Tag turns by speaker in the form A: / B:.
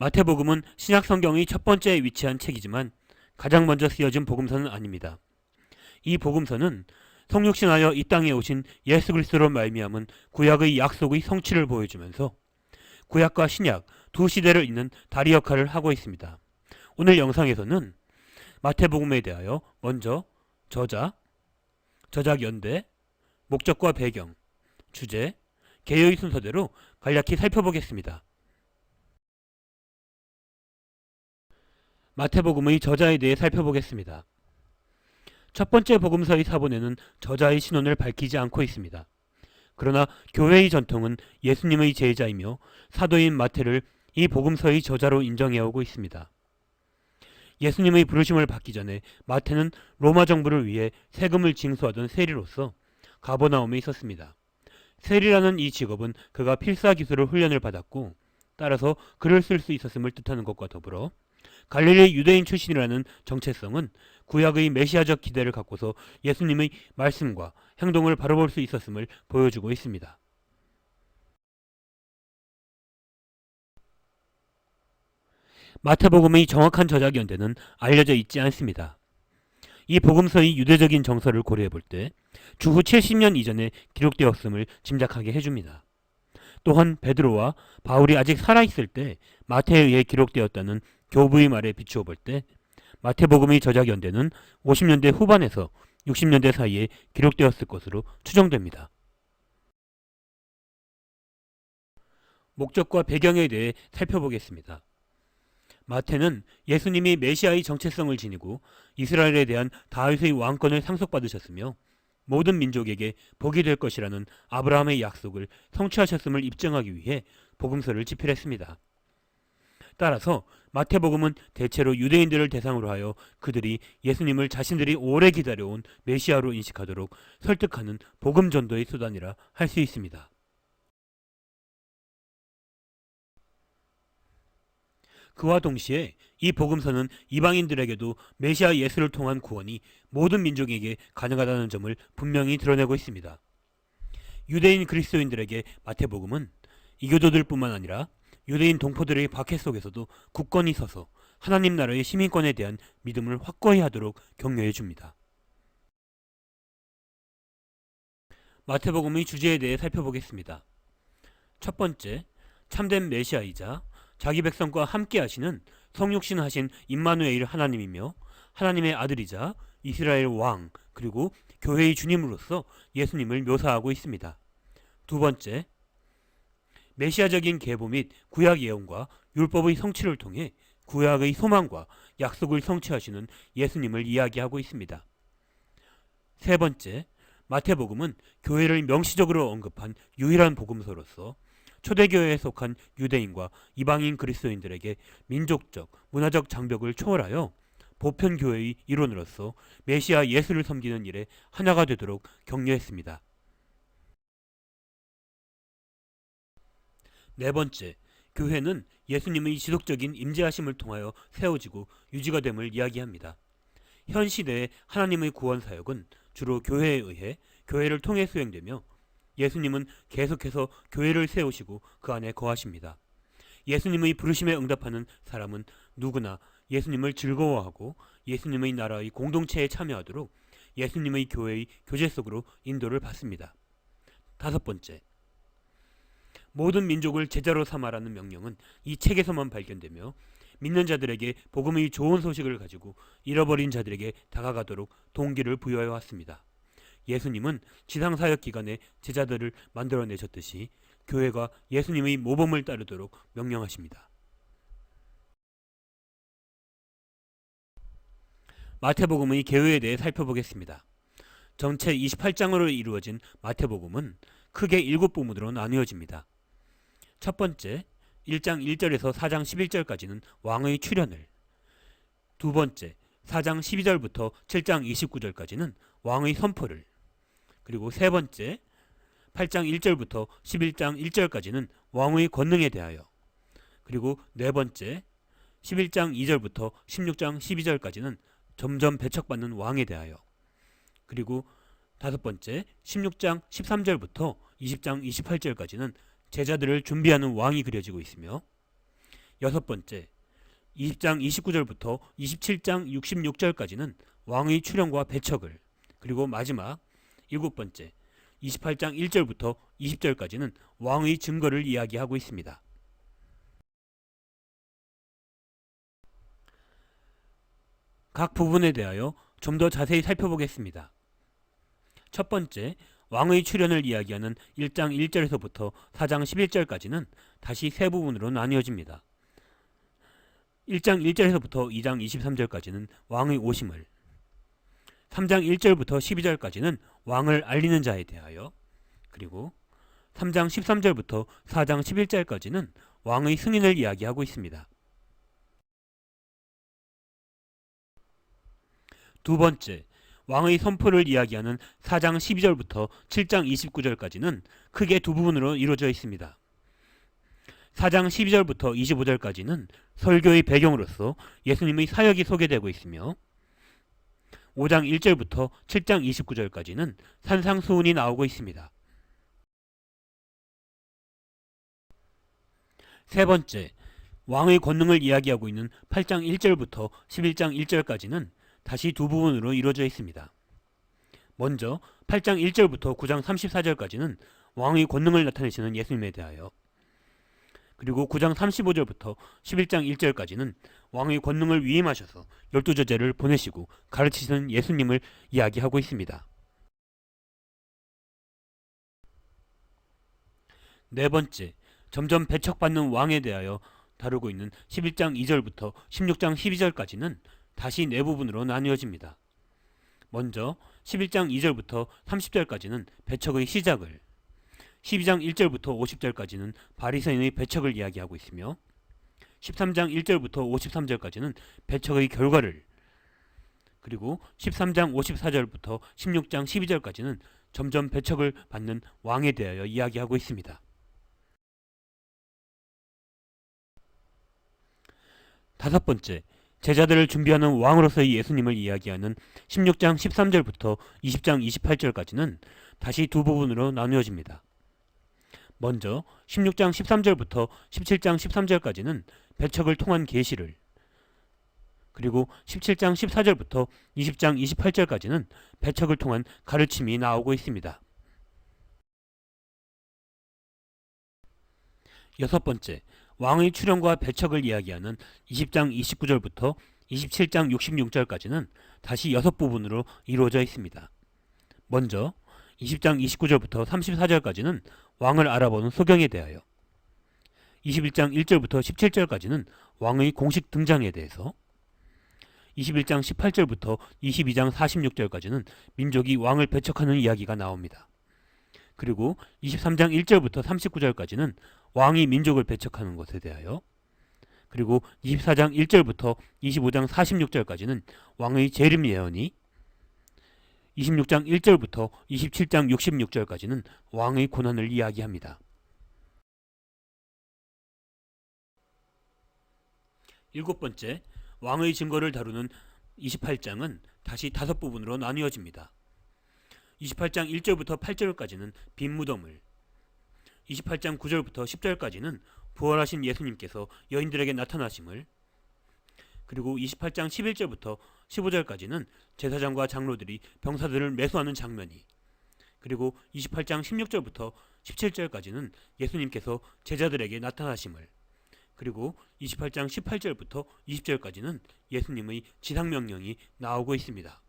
A: 마태복음은 신약 성경의 첫 번째에 위치한 책이지만 가장 먼저 쓰여진 복음서는 아닙니다. 이 복음서는 성육신하여 이 땅에 오신 예수 그리스도로 말미암은 구약의 약속의 성취를 보여주면서 구약과 신약 두 시대를 잇는 다리 역할을 하고 있습니다. 오늘 영상에서는 마태복음에 대하여 먼저 저자, 저작 연대, 목적과 배경, 주제, 개요의 순서대로 간략히 살펴보겠습니다. 마태복음의 저자에 대해 살펴보겠습니다. 첫 번째 복음서의 사본에는 저자의 신원을 밝히지 않고 있습니다. 그러나 교회의 전통은 예수님의 제자이며 사도인 마태를 이 복음서의 저자로 인정해오고 있습니다. 예수님의 부르심을 받기 전에 마태는 로마 정부를 위해 세금을 징수하던 세리로서 가버나움에 있었습니다. 세리라는 이 직업은 그가 필사 기술을 훈련을 받았고 따라서 글을 쓸 수 있었음을 뜻하는 것과 더불어 갈릴리 유대인 출신이라는 정체성은 구약의 메시아적 기대를 갖고서 예수님의 말씀과 행동을 바라볼 수 있었음을 보여주고 있습니다. 마태복음의 정확한 저작 연대는 알려져 있지 않습니다. 이 복음서의 유대적인 정서를 고려해 볼 때 주후 70년 이전에 기록되었음을 짐작하게 해줍니다. 또한 베드로와 바울이 아직 살아있을 때 마태에 의해 기록되었다는 교부의 말에 비추어 볼 때 마태복음의 저작 연대는 50년대 후반에서 60년대 사이에 기록되었을 것으로 추정됩니다. 목적과 배경에 대해 살펴보겠습니다. 마태는 예수님이 메시아의 정체성을 지니고 이스라엘에 대한 다윗의 왕권을 상속받으셨으며 모든 민족에게 복이 될 것이라는 아브라함의 약속을 성취하셨음을 입증하기 위해 복음서를 집필했습니다. 따라서 마태복음은 대체로 유대인들을 대상으로 하여 그들이 예수님을 자신들이 오래 기다려온 메시아로 인식하도록 설득하는 복음 전도의 수단이라 할 수 있습니다. 그와 동시에 이 복음서는 이방인들에게도 메시아 예수를 통한 구원이 모든 민족에게 가능하다는 점을 분명히 드러내고 있습니다. 유대인 그리스도인들에게 마태복음은 이교도들뿐만 아니라 유대인 동포들의 박해 속에서도 굳건히 서서 하나님 나라의 시민권에 대한 믿음을 확고히 하도록 격려해 줍니다. 마태복음의 주제에 대해 살펴보겠습니다. 첫 번째, 참된 메시아이자 자기 백성과 함께 하시는 성육신 하신 임마누엘 하나님이며 하나님의 아들이자 이스라엘 왕 그리고 교회의 주님으로서 예수님을 묘사하고 있습니다. 두 번째, 메시아적인 계보 및 구약 예언과 율법의 성취를 통해 구약의 소망과 약속을 성취하시는 예수님을 이야기하고 있습니다. 세 번째, 마태복음은 교회를 명시적으로 언급한 유일한 복음서로서 초대교회에 속한 유대인과 이방인 그리스도인들에게 민족적, 문화적 장벽을 초월하여 보편 교회의 일원으로서 메시아 예수를 섬기는 일에 하나가 되도록 격려했습니다. 네 번째, 교회는 예수님의 지속적인 임재하심을 통하여 세워지고 유지가 됨을 이야기합니다. 현 시대의 하나님의 구원 사역은 주로 교회에 의해 교회를 통해 수행되며 예수님은 계속해서 교회를 세우시고 그 안에 거하십니다. 예수님의 부르심에 응답하는 사람은 누구나 예수님을 즐거워하고 예수님의 나라의 공동체에 참여하도록 예수님의 교회의 교제 속으로 인도를 받습니다. 다섯 번째, 모든 민족을 제자로 삼아라는 명령은 이 책에서만 발견되며 믿는 자들에게 복음의 좋은 소식을 가지고 잃어버린 자들에게 다가가도록 동기를 부여해 왔습니다. 예수님은 지상 사역 기간에 제자들을 만들어내셨듯이 교회가 예수님의 모범을 따르도록 명령하십니다. 마태복음의 개요에 대해 살펴보겠습니다. 전체 28장으로 이루어진 마태복음은 크게 7부문으로 나누어집니다. 첫 번째, 1장 1절에서 4장 11절까지는 왕의 출현을 두 번째, 4장 12절부터 7장 29절까지는 왕의 선포를 그리고 세 번째 8장 1절부터 11장 1절까지는 왕의 권능에 대하여. 그리고 네 번째 11장 2절부터 16장 12절까지는 점점 배척받는 왕에 대하여. 그리고 다섯 번째 16장 13절부터 20장 28절까지는 제자들을 준비하는 왕이 그려지고 있으며 여섯 번째, 20장 29절부터 27장 66절까지는 왕의 출현과 배척을, 그리고 마지막 일곱 번째, 28장 1절부터 20절까지는 왕의 증거를 이야기하고 있습니다. 각 부분에 대하여 좀 더 자세히 살펴보겠습니다. 첫 번째, 왕의 출현을 이야기하는 1장 1절에서부터 4장 11절까지는 다시 세 부분으로 나뉘어집니다. 1장 1절에서부터 2장 23절까지는 왕의 오심을, 3장 1절부터 12절까지는 왕을 알리는 자에 대하여, 그리고 3장 13절부터 4장 11절까지는 왕의 승인을 이야기하고 있습니다. 두 번째, 왕의 선포를 이야기하는 4장 12절부터 7장 29절까지는 크게 두 부분으로 이루어져 있습니다. 4장 12절부터 25절까지는 설교의 배경으로서 예수님의 사역이 소개되고 있으며 5장 1절부터 7장 29절까지는 산상수훈이 나오고 있습니다. 세 번째, 왕의 권능을 이야기하고 있는 8장 1절부터 11장 1절까지는 다시 두 부분으로 이루어져 있습니다. 먼저 8장 1절부터 9장 34절까지는 왕의 권능을 나타내시는 예수님에 대하여 그리고 9장 35절부터 11장 1절까지는 왕의 권능을 위임하셔서 열두 저제를 보내시고 가르치시는 예수님을 이야기하고 있습니다. 네 번째, 점점 배척받는 왕에 대하여 다루고 있는 11장 2절부터 16장 12절까지는 다시 네 부분으로 나뉘어집니다. 먼저 11장 2절부터 30절까지는 배척의 시작을 12장 1절부터 50절까지는 바리새인의 배척을 이야기하고 있으며 13장 1절부터 53절까지는 배척의 결과를 그리고 13장 54절부터 16장 12절까지는 점점 배척을 받는 왕에 대하여 이야기하고 있습니다. 다섯 번째, 제자들을 준비하는 왕으로서의 예수님을 이야기하는 16장 13절부터 20장 28절까지는 다시 두 부분으로 나누어집니다. 먼저 16장 13절부터 17장 13절까지는 배척을 통한 계시를 그리고 17장 14절부터 20장 28절까지는 배척을 통한 가르침이 나오고 있습니다. 여섯 번째, 왕의 출현과 배척을 이야기하는 20장 29절부터 27장 66절까지는 다시 여섯 부분으로 이루어져 있습니다. 먼저 20장 29절부터 34절까지는 왕을 알아보는 소경에 대하여 21장 1절부터 17절까지는 왕의 공식 등장에 대해서 21장 18절부터 22장 46절까지는 민족이 왕을 배척하는 이야기가 나옵니다. 그리고 23장 1절부터 39절까지는 왕이 민족을 배척하는 것에 대하여 그리고 24장 1절부터 25장 46절까지는 왕의 재림 예언이 26장 1절부터 27장 66절까지는 왕의 고난을 이야기합니다. 일곱 번째, 왕의 증거를 다루는 28장은 다시 다섯 부분으로 나뉘어집니다. 28장 1절부터 8절까지는 빈 무덤을 28장 9절부터 10절까지는 부활하신 예수님께서 여인들에게 나타나심을 그리고 28장 11절부터 15절까지는 제사장과 장로들이 병사들을 매수하는 장면이 그리고 28장 16절부터 17절까지는 예수님께서 제자들에게 나타나심을 그리고 28장 18절부터 20절까지는 예수님의 지상명령이 나오고 있습니다.